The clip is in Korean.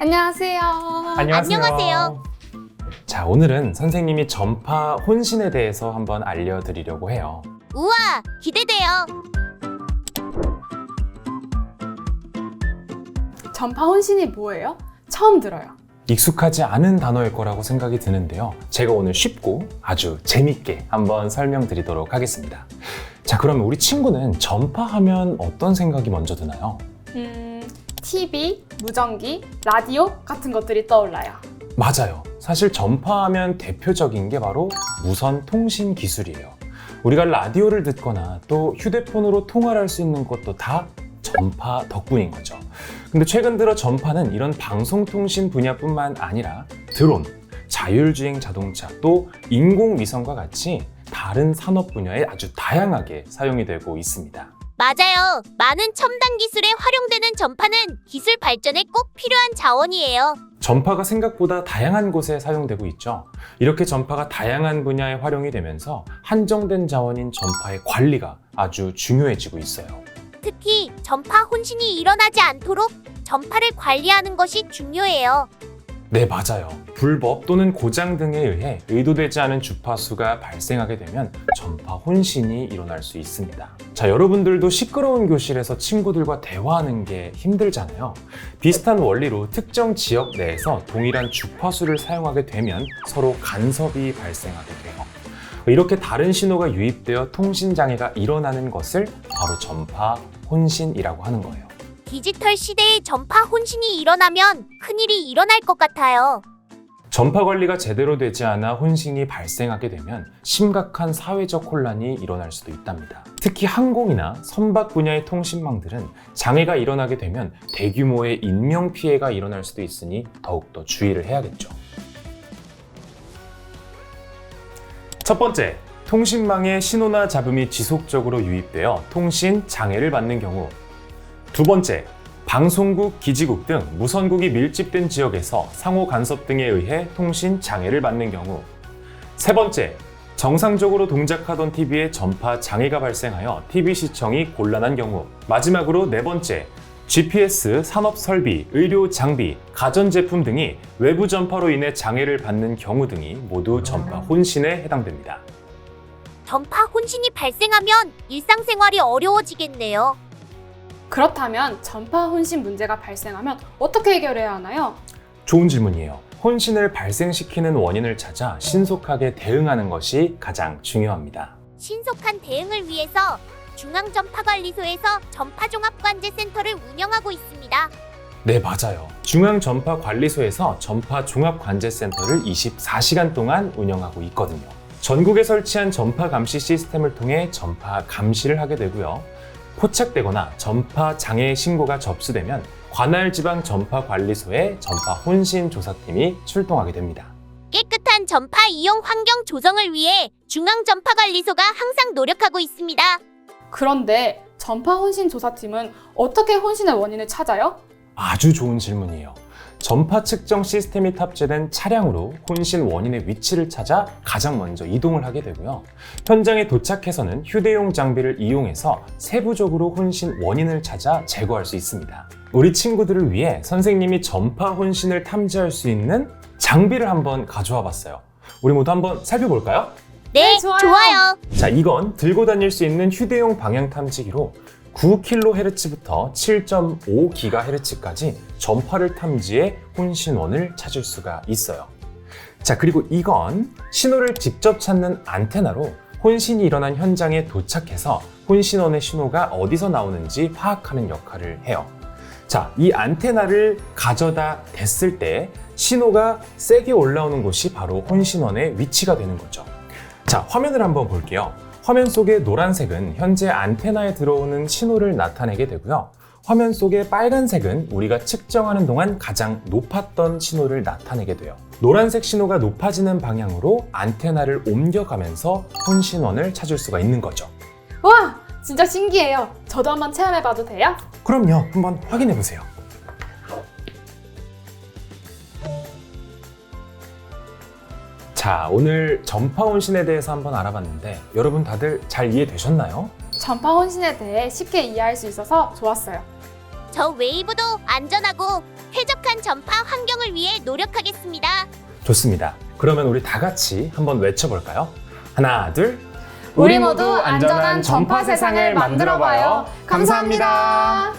안녕하세요. 안녕하세요. 안녕하세요. 자, 오늘은 선생님이 전파 혼신에 대해서 한번 알려드리려고 해요. 우와, 기대돼요. 전파 혼신이 뭐예요? 처음 들어요. 익숙하지 않은 단어일 거라고 생각이 드는데요. 제가 오늘 쉽고 아주 재밌게 한번 설명드리도록 하겠습니다. 자, 그러면 우리 친구는 전파하면 어떤 생각이 먼저 드나요? 음, TV, 무전기, 라디오 같은 것들이 떠올라요. 맞아요. 사실 전파하면 대표적인 게 바로 무선 통신 기술이에요. 우리가 라디오를 듣거나 또 휴대폰으로 통화를 할 수 있는 것도 다 전파 덕분인 거죠. 근데 최근 들어 전파는 이런 방송통신 분야뿐만 아니라 드론, 자율주행 자동차, 또 인공위성과 같이 다른 산업 분야에 아주 다양하게 사용이 되고 있습니다. 맞아요. 많은 첨단 기술에 활용되는 전파는 기술 발전에 꼭 필요한 자원이에요. 전파가 생각보다 다양한 곳에 사용되고 있죠. 이렇게 전파가 다양한 분야에 활용이 되면서 한정된 자원인 전파의 관리가 아주 중요해지고 있어요. 특히 전파 혼신이 일어나지 않도록 전파를 관리하는 것이 중요해요. 네, 맞아요. 불법 또는 고장 등에 의해 의도되지 않은 주파수가 발생하게 되면 전파 혼신이 일어날 수 있습니다. 자, 여러분들도 시끄러운 교실에서 친구들과 대화하는 게 힘들잖아요. 비슷한 원리로 특정 지역 내에서 동일한 주파수를 사용하게 되면 서로 간섭이 발생하게 돼요. 이렇게 다른 신호가 유입되어 통신 장애가 일어나는 것을 바로 전파 혼신이라고 하는 거예요. 디지털 시대에 전파 혼신이 일어나면 큰일이 일어날 것 같아요. 전파 관리가 제대로 되지 않아 혼신이 발생하게 되면 심각한 사회적 혼란이 일어날 수도 있답니다. 특히 항공이나 선박 분야의 통신망들은 장애가 일어나게 되면 대규모의 인명 피해가 일어날 수도 있으니 더욱더 주의를 해야겠죠. 첫 번째, 통신망에 신호나 잡음이 지속적으로 유입되어 통신 장애를 받는 경우. 두 번째, 방송국, 기지국 등 무선국이 밀집된 지역에서 상호 간섭 등에 의해 통신 장애를 받는 경우. 세 번째, 정상적으로 동작하던 TV에 전파 장애가 발생하여 TV 시청이 곤란한 경우. 마지막으로 네 번째, GPS, 산업 설비, 의료 장비, 가전 제품 등이 외부 전파로 인해 장애를 받는 경우 등이 모두 전파 혼신에 해당됩니다. 전파 혼신이 발생하면 일상생활이 어려워지겠네요. 그렇다면 전파 혼신 문제가 발생하면 어떻게 해결해야 하나요? 좋은 질문이에요. 혼신을 발생시키는 원인을 찾아 신속하게 대응하는 것이 가장 중요합니다. 신속한 대응을 위해서 중앙전파관리소에서 전파종합관제센터를 운영하고 있습니다. 네, 맞아요. 중앙전파관리소에서 전파종합관제센터를 24시간 동안 운영하고 있거든요. 전국에 설치한 전파 감시 시스템을 통해 전파 감시를 하게 되고요. 포착되거나 전파 장애 신고가 접수되면 관할 지방 전파 관리소에 전파 혼신 조사팀이 출동하게 됩니다. 깨끗한 전파 이용 환경 조성을 위해 중앙전파관리소가 항상 노력하고 있습니다. 그런데 전파 혼신 조사팀은 어떻게 혼신의 원인을 찾아요? 아주 좋은 질문이에요. 전파 측정 시스템이 탑재된 차량으로 혼신 원인의 위치를 찾아 가장 먼저 이동을 하게 되고요. 현장에 도착해서는 휴대용 장비를 이용해서 세부적으로 혼신 원인을 찾아 제거할 수 있습니다. 우리 친구들을 위해 선생님이 전파 혼신을 탐지할 수 있는 장비를 한번 가져와 봤어요. 우리 모두 한번 살펴볼까요? 네, 네, 좋아요. 좋아요. 자, 이건 들고 다닐 수 있는 휴대용 방향 탐지기로 9kHz부터 7.5GHz까지 전파를 탐지해 혼신원을 찾을 수가 있어요. 자, 그리고 이건 신호를 직접 찾는 안테나로 혼신이 일어난 현장에 도착해서 혼신원의 신호가 어디서 나오는지 파악하는 역할을 해요. 자, 이 안테나를 가져다 댔을 때 신호가 세게 올라오는 곳이 바로 혼신원의 위치가 되는 거죠. 자, 화면을 한번 볼게요. 화면 속의 노란색은 현재 안테나에 들어오는 신호를 나타내게 되고요. 화면 속의 빨간색은 우리가 측정하는 동안 가장 높았던 신호를 나타내게 돼요. 노란색 신호가 높아지는 방향으로 안테나를 옮겨가면서 혼신원을 찾을 수가 있는 거죠. 와, 진짜 신기해요. 저도 한번 체험해봐도 돼요? 그럼요, 한번 확인해 보세요. 자, 오늘 전파 혼신에 대해서 한번 알아봤는데 여러분 다들 잘 이해되셨나요? 전파 혼신에 대해 쉽게 이해할 수 있어서 좋았어요. 저 웨이브도 안전하고 쾌적한 전파 환경을 위해 노력하겠습니다. 좋습니다. 그러면 우리 다 같이 한번 외쳐볼까요? 하나, 둘. 우리 모두 안전한 전파 세상을 만들어봐요. 감사합니다.